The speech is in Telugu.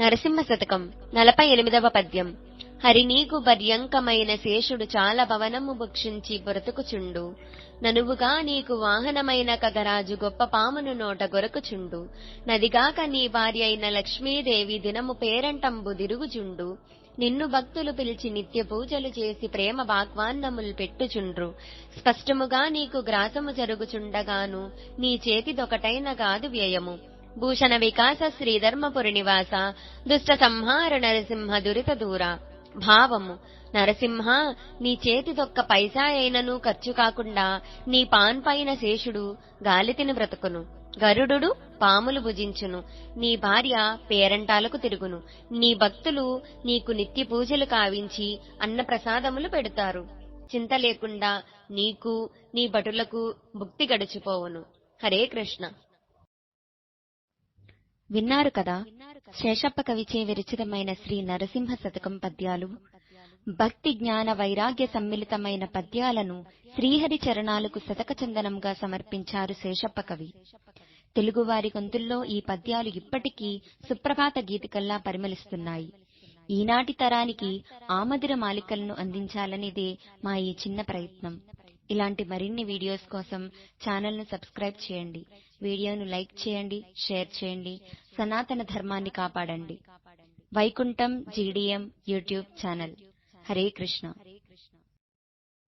నరసింహ శతకం నలభై ఎనిమిదవ పద్యం. హరినీకు పర్యంకమైన శేషుడు చాలా భవనము భుక్షించి బ్రతుకుచుండు. ననువుగా నీకు వాహనమైన కగరాజు గొప్ప పామును నోట గొరకుచుండు. నదిగాక నీ భార్య అయిన లక్ష్మీదేవి దినము పేరంటంబు దిరుగుచుండు నిన్ను భక్తులు పిలిచి నిత్య పూజలు చేసి ప్రేమ వాగ్వాన్నములు పెట్టుచుండ్రు. స్పష్టముగా నీకు గ్రాసము జరుగుచుండగాను నీ చేతిదొకటైన గాదు వ్యయము. భూషణ వికాస శ్రీధర్మపురి నివాస దుష్ట సంహార నరసింహ దురిత దూర. భావము నరసింహ నీ చేతిదొక్క పైసా అయినను ఖర్చు కాకుండా నీ పాన్ పైన శేషుడు గాలితిని బ్రతుకును. గరుడు పాములు భుజించును. నీ భార్య పేరంటాలకు తిరుగును. నీ భక్తులు నీకు నిత్య పూజలు కావించి అన్నప్రసాదములు పెడతారు. చింత లేకుండా నీకు నీ భటులకు భుక్తి గడిచిపోవును. హరే కృష్ణ. విన్నారు కదా? శేషప్ప కవిచే విరచితమైన శ్రీ నరసింహ శతకం పద్యాలు. భక్తి జ్ఞాన వైరాగ్య సమ్మిళితమైన పద్యాలను శ్రీహరి చరణాలకు శతక చందనంగా సమర్పించారు శేషప్ప కవి. తెలుగువారి గొంతుల్లో ఈ పద్యాలు ఇప్పటికీ సుప్రభాత గీతికల్లా పరిమళిస్తున్నాయి. ఈనాటి తరానికి ఆమదిర మాలికలను అందించాలనేదే మా ఈ చిన్న ప్రయత్నం. ఇలాంటి మరిన్ని వీడియోస్ కోసం ఛానల్ను సబ్స్క్రైబ్ చేయండి. వీడియోను లైక్ చేయండి షేర్ చేయండి సనాతన ధర్మాన్ని కాపాడండి. Vaikuntham GDM YouTube channel. Hare Krishna.